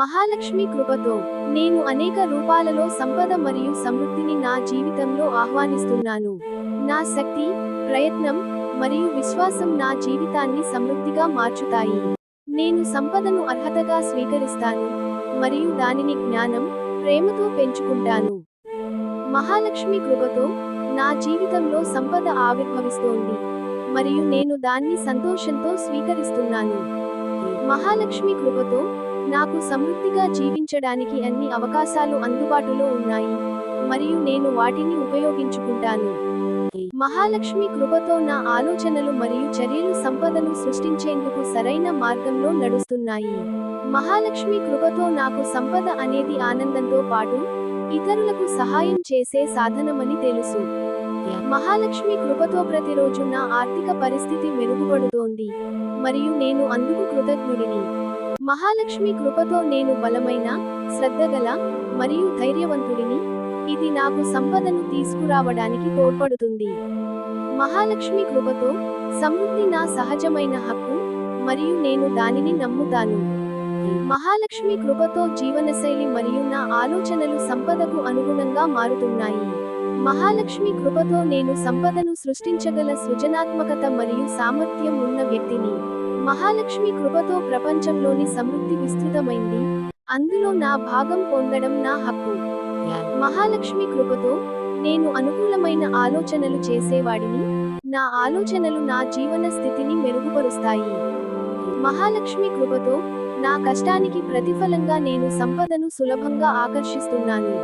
మహాలక్ష్మి కృపతో నేను అనేక రూపాలలో సంపద మరియు సమృద్ధిని నా జీవితంలో ఆహ్వానిస్తున్నాను. నా శక్తి ప్రయత్నం మరియు విశ్వాసం నా జీవితాన్ని సమృద్ధిగా మార్చుతాయి. నేను సంపదను అర్హతగా స్వీకరిస్తాను మరియు దానిని జ్ఞానం ప్రేమతో పెంచుకుంటాను. మహాలక్ష్మి కృపతో నా జీవితంలో సంపద ఆవిర్భవిస్తోంది మరియు నేను దాన్ని సంతోషంతో స్వీకరిస్తున్నాను. మహాలక్ష్మి కృపతో నాకు సమృద్ధిగా జీవించడానికి అన్ని అవకాశాలు అందుబాటులో ఉన్నాయి. మరియు నేను వాటిని ఉపయోగించుకుంటాను. మహాలక్ష్మి కృపతో నా ఆలోచనలు మరియు చర్యలు సంపదను సృష్టించేందుకు సరైన మార్గంలో నడుస్తున్నాయి. మహాలక్ష్మి కృపతో నాకు సంపద అనేది ఆనందంతో పాటు ఇతరులకు సహాయం చేసే సాధనమని తెలుసు. మహాలక్ష్మి కృపతో ప్రతిరోజు నా ఆర్థిక పరిస్థితి మెరుగుపడుతోంది. మరియు నేను అందుకు కృతజ్ఞుడిని. మహాలక్ష్మి కృపతో నేను బలమైన శ్రద్ధగల మరియు ధైర్యవంతుడిని. ఇది నాకు సంపదను తీసుకురావడానికి తోడ్పడుతుంది. మహాలక్ష్మి కృపతో సమృద్ధి నా సహజమైన హక్కు మరియు నేను దానిని నమ్ముతాను. మహాలక్ష్మి కృపతో జీవనశైలి మరియు నా ఆలోచనలు సంపదకు అనుగుణంగా మారుతున్నాయి. మహాలక్ష్మి కృపతో నేను సంపదను సృష్టించగల సృజనాత్మకత మరియు సామర్థ్యం ఉన్న వ్యక్తిని. మహాలక్ష్మి కృపతో ప్రపంచంలోని సమృద్ధి విస్తృతమైంది. అందులో నా భాగం పొందడం నా హక్కు. మహాలక్ష్మి కృపతో నేను అనుకూలమైన ఆలోచనలు చేసేవాడిని. నా ఆలోచనలు నా జీవన స్థితిని మెరుగుపరుస్తాయి. మహాలక్ష్మి కృపతో నా కష్టానికి ప్రతిఫలంగా నేను సంపదను సులభంగా ఆకర్షిస్తున్నాను.